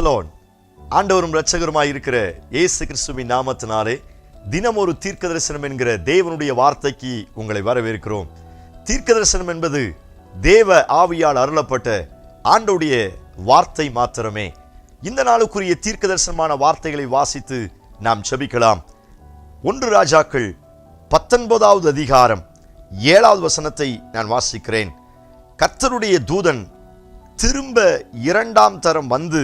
கர்த்தலோன் ஆண்டவரும் இரட்சகருமாய் இருக்கிற இயேசு கிறிஸ்துவின் நாமத்தினாலே தினம் ஒரு தீர்க்க தரிசனம் என்கிற தேவனுடைய வார்த்தைக்கு உங்களை வரவேற்கிறோம். தீர்க்க தரிசனம் என்பது தேவ ஆவியால் அருளப்பட்ட ஆண்டோடைய வார்த்தை மாத்திரமே. இந்த நாளுக்குரிய தீர்க்க தரிசனமான வார்த்தைகளை வாசித்து நாம் செபிக்கலாம் ஒன்று ராஜாக்கள் பத்தொன்பதாவது அதிகாரம் ஏழாவது வசனத்தை நான் வாசிக்கிறேன். கர்த்தருடைய தூதன் திரும்ப இரண்டாம் தரம் வந்து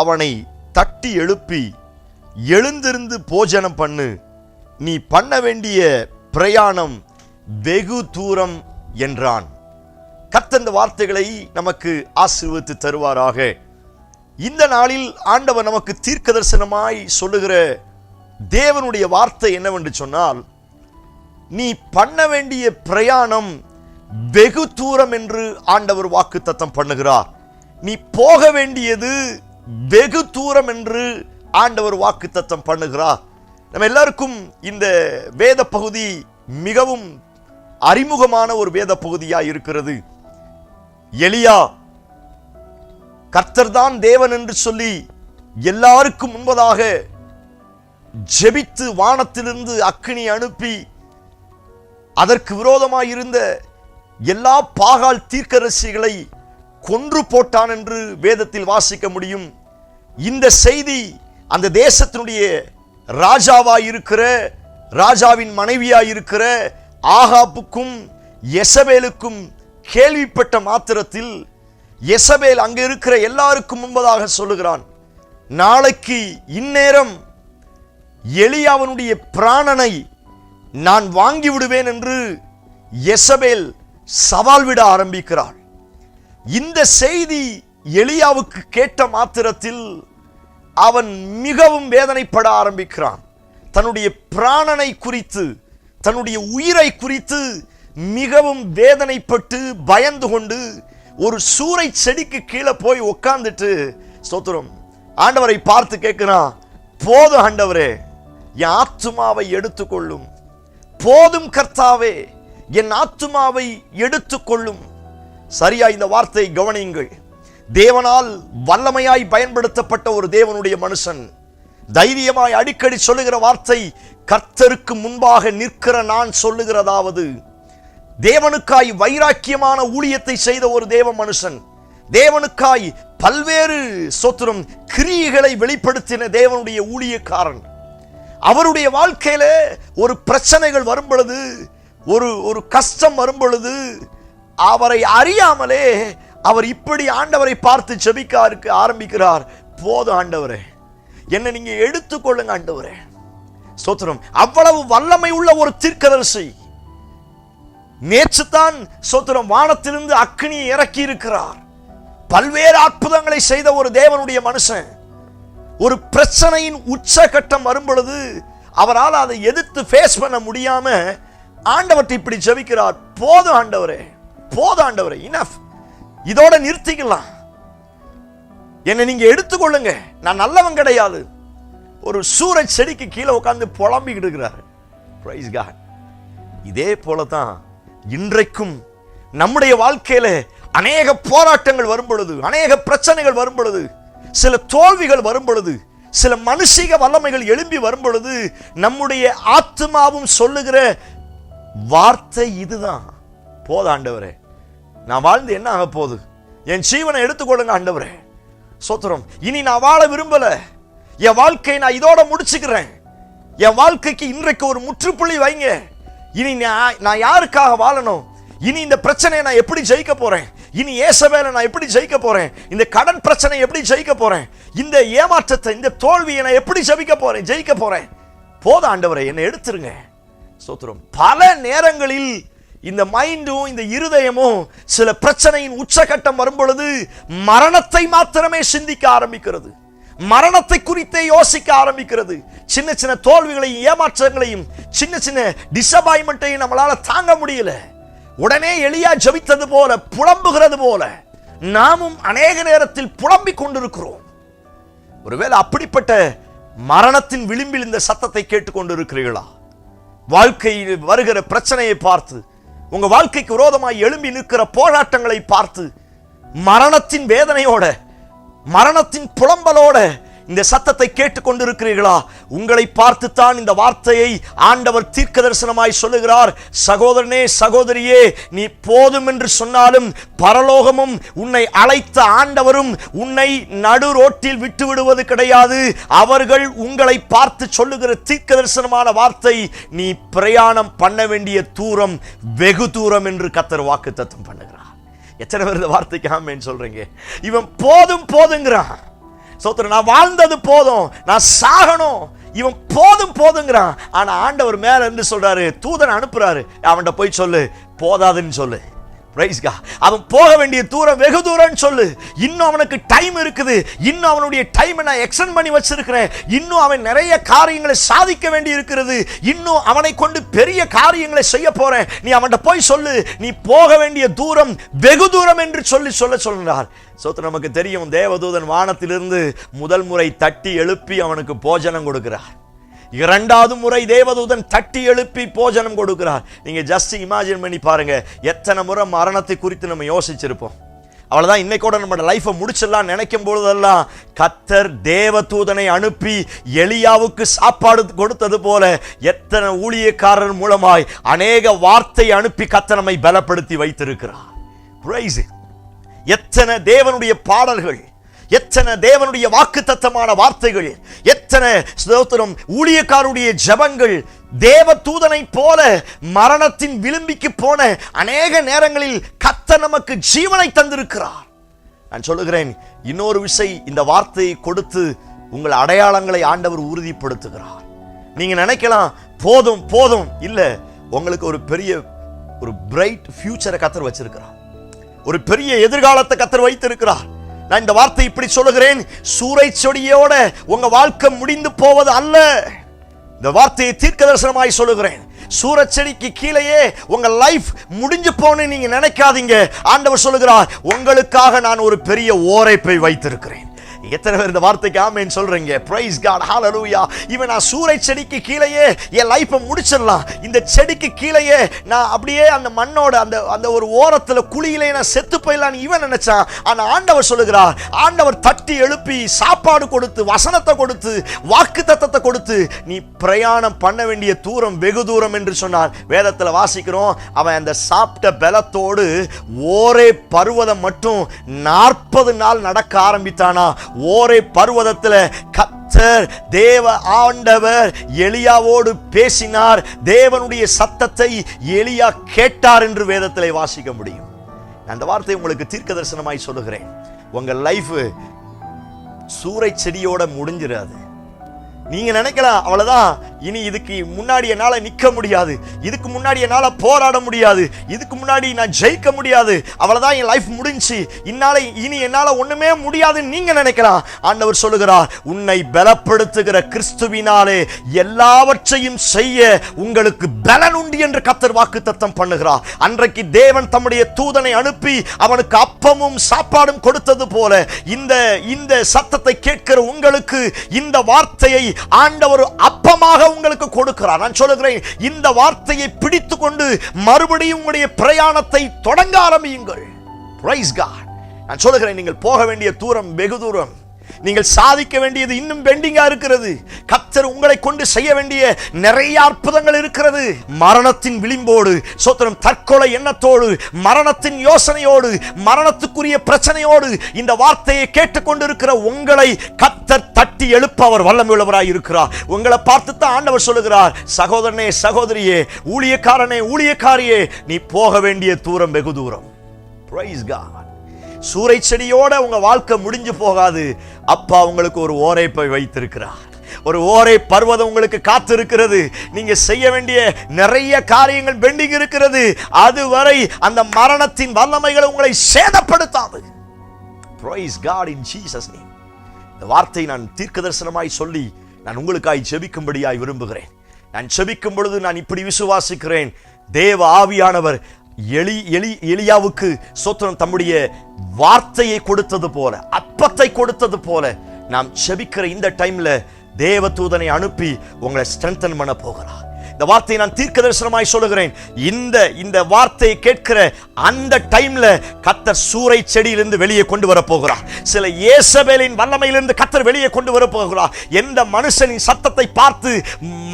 அவனை தட்டி எழுப்பி எழுந்திருந்து போஜனம் பண்ணு. நீ பண்ண வேண்டிய பிரயாணம் வெகு தூரம் என்றான். கத்தந்த வார்த்தைகளை நமக்கு ஆசீர்வித்து தருவாராக. இந்த நாளில் ஆண்டவர் நமக்கு தீர்க்க தரிசனமாய் சொல்லுகிற தேவனுடைய வார்த்தை என்னவென்று சொன்னால் நீ பண்ண வேண்டிய பிரயாணம் வெகு தூரம் என்று ஆண்டவர் வாக்கு தத்தம் பண்ணுகிறார். நீ போக வேண்டியது வெகு தூரம் என்று ஆண்டவர் வாக்கு தத்தம் பண்ணுகிறார். நம்ம எல்லாருக்கும் இந்த வேத பகுதி மிகவும் அறிமுகமான ஒரு வேத பகுதியாக இருக்கிறது. எலியா கர்த்தர்தான் தேவன் என்று சொல்லி எல்லாருக்கும் முன்பதாக ஜெபித்து வானத்திலிருந்து அக்கினி அனுப்பி அதற்கு விரோதமாயிருந்த எல்லா பாகால் தீர்க்கரசிகளை கொன்று போட்டான் என்று வேதத்தில் வாசிக்க முடியும். இந்த செய்தி அந்த தேசத்தினுடைய ராஜாவாய் இருக்கிற ராஜாவின் மனைவியாய் இருக்கிற ஆகாப்புக்கும் எசபேலுக்கும் கேள்விப்பட்ட மாத்திரத்தில் எசபேல் அங்கே இருக்கிற எல்லாருக்கும் முன்பதாக சொல்லுகிறான் நாளைக்கு இந்நேரம் எளியாவனுடைய பிராணனை நான் வாங்கி விடுவேன் என்று எசபேல் சவால் விட ஆரம்பிக்கிறாள். இந்த செய்தி எலியாவுக்கு கேட்ட மாத்திரத்தில் அவன் மிகவும் வேதனைப்பட ஆரம்பிக்கிறான். தன்னுடைய பிராணனை குறித்து தன்னுடைய உயிரை குறித்து மிகவும் வேதனைப்பட்டு பயந்து கொண்டு ஒரு சூறை செடிக்கு கீழே போய் உட்கார்ந்துட்டு ஸ்தோத்திரம் ஆண்டவரை பார்த்து கேட்கிறான் போதும் ஆண்டவரே என் ஆத்துமாவை எடுத்துக்கொள்ளும். போதும் கர்த்தாவே என் ஆத்துமாவை எடுத்துக்கொள்ளும். சரியா இந்த வார்த்தை கவனியுங்கள். தேவனால் வல்லமையாய் பயன்படுத்தப்பட்ட ஒரு தேவனுடைய மனுஷன் தைரியமாய் அடிக்கடி சொல்லுகிற வார்த்தை கர்த்தருக்கு முன்பாக நிற்கிற நான் சொல்லுகிறதாவது தேவனுக்காய் வைராக்கியமான ஊழியத்தை செய்த ஒரு தேவ மனுஷன் தேவனுக்காய் பல்வேறு சோத்திரம் கிரியைகளை வெளிப்படுத்தின தேவனுடைய ஊழியக்காரன். அவருடைய வாழ்க்கையில ஒரு பிரச்சனைகள் வரும் பொழுது ஒரு ஒரு கஷ்டம் வரும் பொழுது அவரை அறியாமலே அவர் இப்படி ஆண்டவரை பார்த்து ஜெபிக்க ஆரம்பிக்கிறார். போதும் ஆண்டவரே. என்னை நீங்க எடுத்துக்கொள்ளுங்க ஆண்டவரே. சோத்திரம் அவ்வளவு வல்லமை உள்ள ஒரு தீர்க்கதரிசி. நேற்று தான் சோத்திரம் வானத்திலிருந்து அக்னியை இறக்கி இருக்கிறார் பல்வேறு அற்புதங்களை செய்த ஒரு தேவனுடைய மனுஷன். ஒரு பிரச்சனையின் உச்சகட்டம் வரும்பொழுது அவரால் அதை எதிர்த்து ஃபேஸ் பண்ண முடியாம ஆண்டவர்கிட்ட இப்படி ஜபிக்கிறார். போதும் ஆண்டவரே. போதாண்டவர் இனஃப் இதோட நிறுத்திக்கலாம். என்னை நீங்க எடுத்துக்கொள்ளுங்க. நான் நல்லவன் கிடையாது. ஒரு சூரஜ் செடிக்கு கீழே உட்காந்து புலம்பிக்கிட்டு இருக்கிறார். Praise இதே போல தான் இன்றைக்கும் நம்முடைய வாழ்க்கையில அநேக போராட்டங்கள் வரும் பொழுது அநேக பிரச்சனைகள் வரும் பொழுது சில தோல்விகள் வரும் பொழுது சில மனுஷிக வல்லமைகள் எழும்பி வரும் பொழுது நம்முடைய ஆத்மாவும் சொல்லுகிற வார்த்தை இதுதான். போதாண்டவரே நான் வாழ்ந்து என்ன ஆக போகுது? என் ஜீவனை எடுத்துக்கொள்ளுங்க ஆண்டவரே. சோத்திரம் இனி நான் வாழ விரும்பல. என் வாழ்க்கையை நான் இதோட முடிச்சுக்கிறேன். என் வாழ்க்கைக்கு இன்றைக்கு ஒரு முற்றுப்புள்ளி வைங்க. இனி நான் நான் யாருக்காக வாழணும்? இனி இந்த பிரச்சனையை நான் எப்படி ஜெயிக்க போறேன்? இனி ஏசவேல நான் எப்படி ஜெயிக்க போறேன்? இந்த கடன் பிரச்சனை எப்படி ஜெயிக்க போறேன்? இந்த ஏமாற்றத்தை இந்த தோல்வியை நான் எப்படி ஜெயிக்க போறேன்? ஜெயிக்க போறேன். போத ஆண்டவரை என்னை எடுத்துருங்க. சோத்திரம் பல நேரங்களில் இந்த மைண்டும் இந்த இருதயமும் சில பிரச்சனையின் உச்சகட்டம் வரும்பொழுது மரணத்தை மாத்திரமே சிந்திக்க ஆரம்பிக்கிறது. மரணத்தை குறித்தே யோசிக்க ஆரம்பிக்கிறது. சின்ன சின்ன தோல்விகளையும் ஏமாற்றங்களையும் சின்ன சின்ன டிசப்பாயின்மெண்ட்டையும் நம்மளால தாங்க முடியல. உடனே எளியா ஜபித்தது போல புலம்புகிறது போல நாமும் அநேக நேரத்தில் புலம்பிக் கொண்டிருக்கிறோம். ஒருவேளை அப்படிப்பட்ட மரணத்தின் விளிம்பில் இந்த சத்தத்தை கேட்டுக்கொண்டிருக்கிறீர்களா வாழ்க்கையில் வருகிற பிரச்சனையை பார்த்து உங்க வாழ்க்கைக்கு விரோதமாய் எழும்பி நிற்கிற போராட்டங்களை பார்த்து மரணத்தின் வேதனையோட மரணத்தின் புலம்பலோட இந்த சத்தத்தை கேட்டுக்கொண்டிருக்கிறீர்களா? உங்களை பார்த்துத்தான் இந்த வார்த்தையை ஆண்டவர் தீர்க்க தரிசனமாய் சொல்லுகிறார். சகோதரனே சகோதரியே நீ போதும் என்று சொன்னாலும் பரலோகமும் உன்னை அழைத்த ஆண்டவரும் உன்னை நடு ரோட்டில் விட்டு விடுவது கிடையாது. அவர்கள் உங்களை பார்த்து சொல்லுகிற தீர்க்க தரிசனமான வார்த்தை நீ பிரயாணம் பண்ண வேண்டிய தூரம் வெகு தூரம் என்று கத்தர் வாக்கு தத்துவம் பண்ணுகிறார். எத்தனை பேர் இந்த வார்த்தைக்கு ஆமேன்னு சொல்றீங்க? இவன் போதும் போதுங்கிறான். சோத்திரம் நான் வாழ்ந்தது போதும் நான் சாகணும். இவன் போதும் போதுங்கிறான். ஆனால் ஆண்டவர் மேலே இருந்து சொல்கிறாரு தூதன் அனுப்புகிறாரு அவன்கிட்ட போய் சொல்லு போதாதுன்னு சொல்லு. பிரைஸ்கா அவன் போக வேண்டிய தூரம் வெகு தூரம்னு சொல்லு. இன்னும் அவனுக்கு டைம் இருக்குது. இன்னும் அவனுடைய டைமை நான் எக்ஸ்டெண்ட் பண்ணி வச்சிருக்கிறேன். இன்னும் அவன் நிறைய காரியங்களை சாதிக்க வேண்டி இருக்கிறது. இன்னும் அவனை கொண்டு பெரிய காரியங்களை செய்ய போறேன். நீ அவன்கிட்ட போய் சொல்லு. நீ போக வேண்டிய தூரம் வெகு தூரம் என்று சொல்லி சொல்ல சொல்கிறார் சொத்து நமக்கு தெரியும் தேவதூதன் வானத்திலிருந்து முதல் முறை தட்டி எழுப்பி அவனுக்கு போஜனம் கொடுக்கிறார். இரண்டாவது முறை தேவதூதன் தட்டி எழுப்பி போஜனம் கொடுக்கிறார். நீங்கள் ஜஸ்ட் இமேஜின் பண்ணி பாருங்கள் எத்தனை முறை மரணத்தை குறித்து நம்ம யோசிச்சிருப்போம். அவ்வளோதான் இன்னைக்கு கூட நம்ம லைஃபை முடிச்சிடலாம் நினைக்கும் பொழுதெல்லாம் கத்தர் தேவதூதனை அனுப்பி எளியாவுக்கு சாப்பாடு கொடுத்தது போல எத்தனை ஊழியக்காரர் மூலமாய் அநேக வார்த்தை அனுப்பி கத்தர் நம்மை பலப்படுத்தி வைத்திருக்கிறார். எத்தனை தேவனுடைய பாடல்கள் எத்தனை தேவனுடைய வாக்குத்தத்தமான வார்த்தைகள் எத்தனை ஸ்தோத்திரம் ஊழியக்காருடைய ஜபங்கள் தேவ தூதனை போல மரணத்தின் விளிம்பிக்கு போன அநேக நேரங்களில் கத்த நமக்கு ஜீவனை தந்திருக்கிறார். நான் சொல்லுகிறேன் இன்னொரு விசை இந்த வார்த்தையை கொடுத்து உங்கள் அடையாளங்களை ஆண்டவர் உறுதிப்படுத்துகிறார். நீங்க நினைக்கலாம் போதும் போதும். இல்ல உங்களுக்கு ஒரு பெரிய ஒரு பிரைட் ஃபியூச்சரை கத்தர் வச்சிருக்கிறார். ஒரு பெரிய எதிர்காலத்தை கத்தர் வைத்திருக்கிறார். நான் இந்த வார்த்தை இப்படி சொல்லுகிறேன். சூறை செடியோட உங்க வாழ்க்கை முடிந்து போவது அல்ல. இந்த வார்த்தையை தீர்க்க தரிசனமாய் சொல்லுகிறேன் சூரச்செடிக்கு கீழேயே உங்க லைஃப் முடிஞ்சு போன்னு நீங்க நினைக்காதீங்க. ஆண்டவர் சொல்லுகிறார் உங்களுக்காக நான் ஒரு பெரிய ஓரைப்பை வைத்திருக்கிறேன். எத்தனை பேர் இந்த வார்த்தைக்கு ஆமேன்னு சொல்றீங்க? பிரைஸ் காட் ஹalleluya இவன் நான் சூறை செடிக்கு கீழேயே என் லைஃப்பை முடிச்சிடலாம். இந்த செடிக்கு கீழேயே நான் அப்படியே அந்த மண்ணோட அந்த அந்த ஒரு ஓரத்தில் குழியிலே நான் செத்து போயிடலான்னு இவன் நினைச்சான். ஆனா ஆண்டவர் சொல்லுகிறார் ஆண்டவர் தட்டி எழுப்பி சாப்பாடு கொடுத்து வசனத்தை கொடுத்து வாக்கு தத்தத்தை கொடுத்து நீ பிரயாணம் பண்ண வேண்டிய தூரம் வெகு தூரம் என்று சொன்னார். வேதத்தில் வாசிக்கிறோம் அவன் அந்த சாப்பிட்ட பலத்தோடு ஓரே பருவதம் மட்டும் நாற்பது நாள் நடக்க ஆரம்பித்தானா? ஓரே பருவதத்துல கத்தர் தேவ ஆண்டவர் எளியாவோடு பேசினார். தேவனுடைய சத்தத்தை எளியா கேட்டார் என்று வேதத்திலே வாசிக்க முடியும். அந்த வார்த்தை உங்களுக்கு தீர்க்க தரிசனமாய் சொல்லுகிறேன். உங்க லைஃப் சூறை செடியோட முடிஞ்சிடாது நீங்க நினைக்கலாம் அவ்வளவுதான். இனி இதுக்கு முன்னாடி என்னால் நிற்க முடியாது. இதுக்கு முன்னாடி என்னால் போராட முடியாது. இதுக்கு முன்னாடி நான் ஜெயிக்க முடியாது. அவ்வளோதான் என் லைஃப் முடிஞ்சு. இன்னால இனி என்னால் ஒன்றுமே முடியாதுன்னு நீங்கள் நினைக்கலாம் ஆண்டவர் சொல்லுகிறார் உன்னை பலப்படுத்துகிற கிறிஸ்துவினாலே எல்லாவற்றையும் செய்ய உங்களுக்கு பலன் உண்டு என்று கத்தர் வாக்கு தத்தம் பண்ணுகிறார் அன்றைக்கு தேவன் தம்முடைய தூதனை அனுப்பி அவனுக்கு அப்பமும் சாப்பாடும் கொடுத்தது போல இந்த இந்த சத்தத்தை கேட்கிற உங்களுக்கு இந்த வார்த்தையை ஆண்டவர் அப் அப்பமாக உங்களுக்கு கொடுக்கிறார். நான் சொல்லுகிறேன் இந்த வார்த்தையை பிடித்து கொண்டு மறுபடியும் உங்களுடைய பிரயாணத்தை தொடங்க ஆரம்பியுங்கள். நான் சொல்லுகிறேன் நீங்கள் போக வேண்டிய தூரம் வெகு தூரம். நீங்கள் சாதிக்க வேண்டியது இன்னும் பெண்டிங்கா இருக்கிறது. கத்தர் உங்களை கொண்டு செய்ய வேண்டிய நிறைய அற்புதங்கள் இருக்கிறது. மரணத்தின் விளிம்போடு சோத்திரம் தற்கொலை எண்ணத்தோடு மரணத்தின் யோசனையோடு மரணத்துக்குரிய பிரச்சனையோடு இந்த வார்த்தையை கேட்டுக்கொண்டிருக்கிற உங்களை கத்தர் தட்டி எழுப்ப அவர் வல்லமையுள்ளவராய் இருக்கிறார். உங்களை பார்த்து தான் ஆண்டவர் சொல்லுகிறார் சகோதரனே சகோதரியே ஊழியக்காரனே ஊழியக்காரியே நீ போக வேண்டிய தூரம் வெகு தூரம். Praise சூறை செடியோட உங்க வாழ்க்கை முடிஞ்சு போகாது. அப்பா உங்களுக்கு ஒரு ஓரைப்பை வைத்திருக்கிறார். ஒரு ஓரை பர்வதம் உங்களுக்கு காத்திருக்கிறது. நீங்க செய்ய வேண்டிய நிறைய காரியங்கள் பெண்டிங் இருக்கிறது. அதுவரை அந்த மரணத்தின் வல்லமைகளை உங்களை சேதப்படுத்தாது. இந்த வார்த்தை நான் தீர்க்க தரிசனமாய் சொல்லி நான் உங்களுக்காய் ஜெபிக்கும்படியாய் விரும்புகிறேன். நான் செபிக்கும் பொழுது நான் இப்படி விசுவாசிக்கிறேன். தேவ ஆவியானவர் எளி எளி எளியாவுக்கு சோத்திரம் தம்முடைய வார்த்தையை கொடுத்தது போல அப்பத்தை கொடுத்தது போல நாம் செபிக்கிற இந்த டைம்ல தேவதூதனை அனுப்பி உங்களை ஸ்ட்ரென்தன் பண்ண போகிறார். இந்த இந்த வார்த்தையை நான் தீர்க்க தரிசனமாய் சொல்லுகிறேன். இந்த இந்த வார்த்தையை கேட்கிற அந்த டைம்ல கத்தர் சூறை செடியிலிருந்து வெளியே கொண்டு வர போகிறார் சில இயேசபேலின் வல்லமையிலிருந்து கத்தர் வெளியே கொண்டு வர போகிறார் எந்த மனுஷனின் சத்தத்தை பார்த்து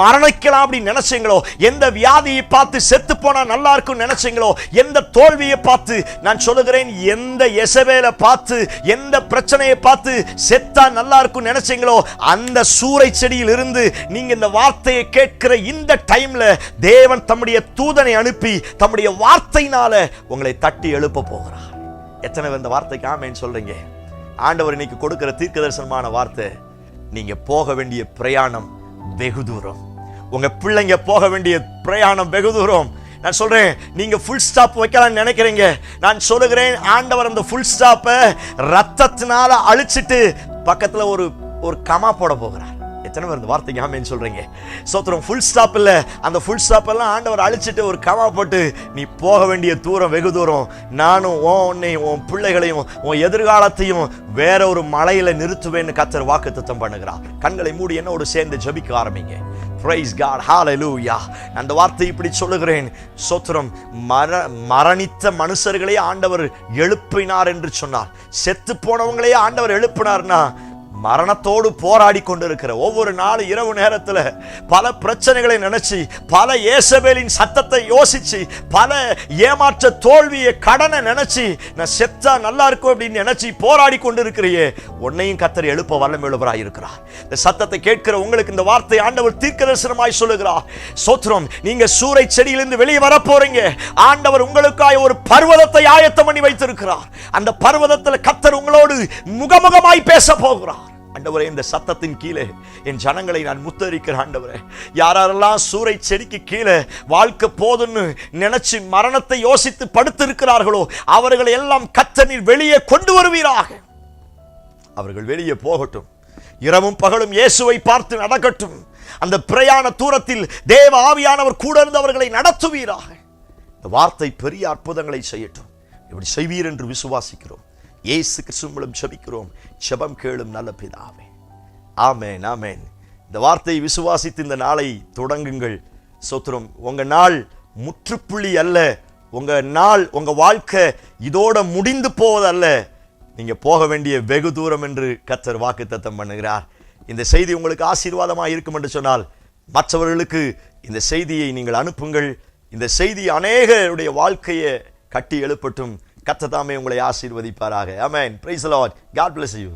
மரணிக்கலாம் அப்படின்னு நினைச்சீங்களோ எந்த வியாதியை பார்த்து செத்து போனா நல்லா இருக்கும் நினைச்சீங்களோ எந்த தோல்வியை பார்த்து நான் சொல்லுகிறேன் எந்த எசவேலை பார்த்து எந்த பிரச்சனையை பார்த்து செத்தா நல்லா இருக்கும் நினைச்சீங்களோ அந்த சூறை செடியில் இருந்து நீங்க இந்த வார்த்தையை கேட்கிற இந்த டைம்ல தேவன் தம்முடைய தூதனை அனுப்பி தம்முடைய வார்த்தையினால உங்களை தட்டி எழுப்ப போகிறார். எத்தனை பேர் இந்த வார்த்தைக்கு ஆமேன்னு சொல்றீங்க? ஆண்டவர் இன்னைக்கு கொடுக்கிற தீர்க்க தரிசனமான வார்த்தை நீங்க போக வேண்டிய பிரயாணம் வெகு தூரம். உங்க பிள்ளைங்க போக வேண்டிய பிரயாணம் வெகு தூரம். நான் சொல்றேன் நீங்க ஃபுல் ஸ்டாப் வைக்கலாம்னு நினைக்கிறீங்க. நான் சொல்லுகிறேன் ஆண்டவர் அந்த ஃபுல் ஸ்டாப்பை ரத்தத்தினால அழிச்சிட்டு பக்கத்தில் ஒரு ஒரு கமா போட போகிறார். எத்தனை பேர் இந்த வார்த்தைக்கு ஆமேன்னு சொல்றீங்க? சோத்திரம் ஃபுல் ஸ்டாப் இல்லை. அந்த ஃபுல் ஸ்டாப் எல்லாம் ஆண்டவர் அழிச்சிட்டு ஒரு கவா போட்டு நீ போக வேண்டிய தூரம் வெகு தூரம். நானும் உன் உன்னையும் உன் பிள்ளைகளையும் உன் எதிர்காலத்தையும் வேற ஒரு மலையில நிறுத்துவேன்னு கத்தர் வாக்குத்தத்தம் பண்ணுகிறார். கண்களை மூடி என்னோடு சேர்ந்து ஜபிக்க ஆரம்பிங்க. பிரைஸ் காட் ஹalleluya அந்த வார்த்தை இப்படி சொல்லுகிறேன். சோத்திரம் மர மரணித்த மனுஷர்களே ஆண்டவர் எழுப்பினார் என்று சொன்னார். செத்து போனவங்களே ஆண்டவர் எழுப்பினார்னா மரணத்தோடு போராடி கொண்டிருக்கிற ஒவ்வொரு நாள் இரவு நேரத்தில் பல பிரச்சனைகளை நினைச்சு பல ஏசபேலின் சத்தத்தை யோசிச்சு பல ஏமாற்ற தோல்வியை கடனை நினைச்சு நான் செத்தா நல்லா இருக்கும் அப்படின்னு நினைச்சு போராடி கொண்டிருக்கிறியே உன்னையும் கத்தர் எழுப்ப வல்லம் எழுபராய் இருக்கிறார். இந்த சத்தத்தை கேட்கிற உங்களுக்கு இந்த வார்த்தை ஆண்டவர் தீர்க்க தரிசனமாய் சொல்லுகிறார். சோத்ரம் நீங்க சூறை செடியிலிருந்து வெளியே வர போறீங்க. ஆண்டவர் உங்களுக்காய் ஒரு பர்வதத்தை ஆயத்தம் பண்ணி வைத்திருக்கிறார். அந்த பர்வதத்தில் கத்தர் உங்களோடு முகமுகமாய் பேச போகிறார். ஆண்டவரே இந்த சத்தத்தின் கீழே என் ஜனங்களை நான் முத்தரிக்கிற ஆண்டவரே. யாரெல்லாம் சூறை செடிக்கு கீழே வாழ்க்கை போதுன்னு நினைச்சு மரணத்தை யோசித்து படுத்திருக்கிறார்களோ அவர்களை எல்லாம் கத்தனில் வெளியே கொண்டு வருவீராக. அவர்கள் வெளியே போகட்டும். இரவும் பகலும் இயேசுவை பார்த்து நடக்கட்டும். அந்த பிரயாண தூரத்தில் தேவ ஆவியானவர் கூட இருந்து அவர்களை நடத்துவீராக. இந்த வார்த்தை பெரிய அற்புதங்களை செய்யட்டும். இப்படி செய்வீர் என்று விசுவாசிக்கிறோம். இயேசு கிறிஸ்து மூலம் ஜபிக்கிறோம். ஜபம் கேளும் நல்ல பிதாவே. ஆமேன் ஆமேன். இந்த வார்த்தையை விசுவாசித்து இந்த நாளை தொடங்குங்கள். சோத்திரம் உங்க நாள் முற்றுப்புள்ளி அல்ல. உங்க நாள் உங்க வாழ்க்கை இதோட முடிந்து போவதல்ல. நீங்க போக வேண்டிய வெகு தூரம் என்று கத்தர் வாக்குத்தத்தம் பண்ணுகிறார். இந்த செய்தி உங்களுக்கு ஆசீர்வாதமாக இருக்கும் என்று சொன்னால் மற்றவர்களுக்கு இந்த செய்தியை நீங்கள் அனுப்புங்கள். இந்த செய்தி அநேகருடைய வாழ்க்கையை கட்டி எழுப்பட்டும். கத்ததாமே உங்களை ஆசீர்வதிப்பாராக. Amen praise Lord God bless you